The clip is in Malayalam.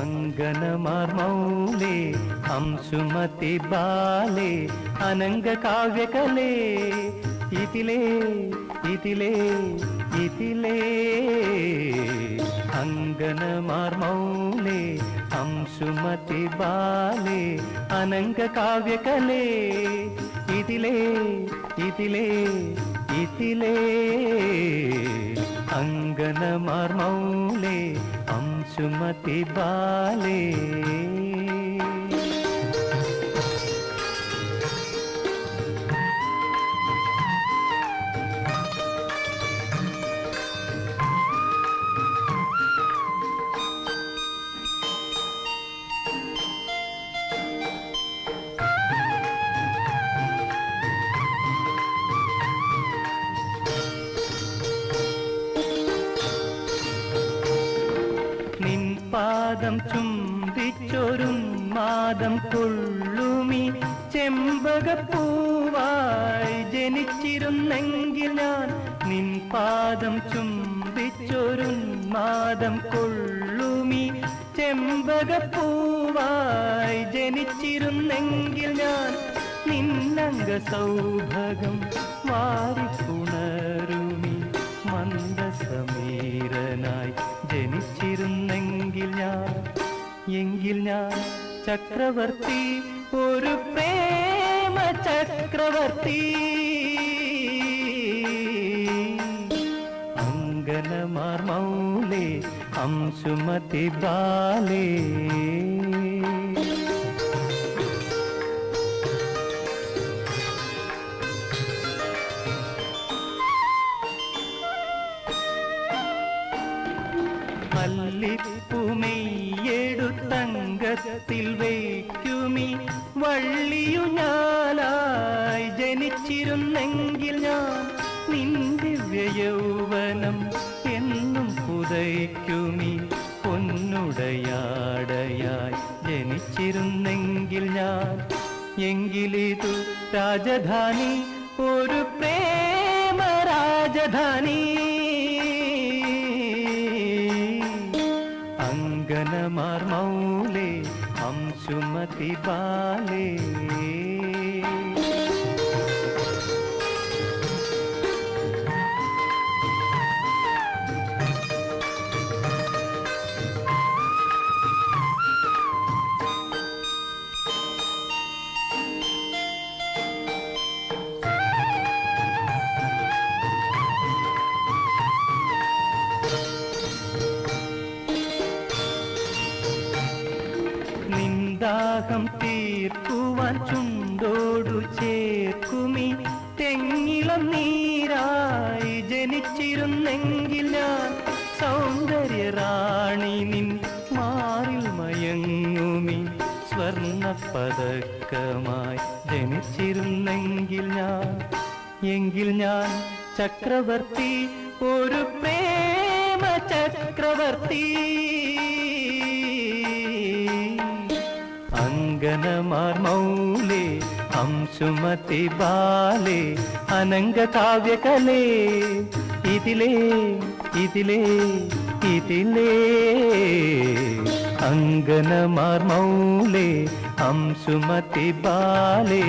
अंगन मौले हम सुमति बाले अनङ्गकाव्यकले इतिले इतिले इतिले। अङ्गनमर्मौले अंशुमति बाले कले। इतिले इतिले इतिले। अङ्गनमर्मौले किस्मत बाले। പാദം ചുംബിച്ചൊരുന്മാദം കൊള്ളുമി. ചെമ്പകപ്പൂവായി ജനിച്ചിരുന്നെങ്കിൽ ഞാൻ നിൻ പാദം ചുംബിച്ചൊരുന്മാദം കൊള്ളുമി. ചെമ്പകപ്പൂവായി ജനിച്ചിരുന്നെങ്കിൽ ഞാൻ നിന്നംഗ സൗഭകം വാരിപ്പുണരുമി. മന്ദസമീരനായി ജനിച്ചിരുന്നു എങ്കിൽ ഞാൻ ചക്രവർത്തി ഒരു പ്രേമ ചക്രവർത്തി. അങ്കനമാർ മൗലേ അംശുമതി ബാലേ. മല്ലിപ്പുമെയ്യെടുത്തങ്കത്തിൽ വയ്ക്കുമി. വള്ളിയു ഞാലായി ജനിച്ചിരുന്നെങ്കിൽ ഞാൻ നിന്റെ വ്യയൗവനം എന്നും പുതയ്ക്കുമി. പൊന്നുടയാടയായി ജനിച്ചിരുന്നെങ്കിൽ ഞാൻ എങ്കിലിതു രാജധാനി ഒരു പ്രേമ രാജധാനി അംശുമതി ബാലേ നിന്ദാഹം തീർക്കുവാൻ ചുണ്ടോടു ചേർക്കുമി. തെങ്ങിളം നീരായി ജനിച്ചിരുന്നെങ്കിൽ ഞാൻ സൗന്ദര്യ റാണി നിൻ മാറിൽ മയങ്ങുമി. സ്വർണ പതക്കമായി ജനിച്ചിരുന്നെങ്കിൽ ഞാൻ എങ്കിൽ ഞാൻ ചക്രവർത്തി ഒരു പ്രേമ ചക്രവർത്തി അങ്കനമാർ മൗലേ അംശുമതി ബാലേ അനംഗ കാവ്യകലേ ഇതിലേ ഇതിലേ ഇതിലേ അങ്കനമാർ മൗലേ അംശുമതി ബാലേ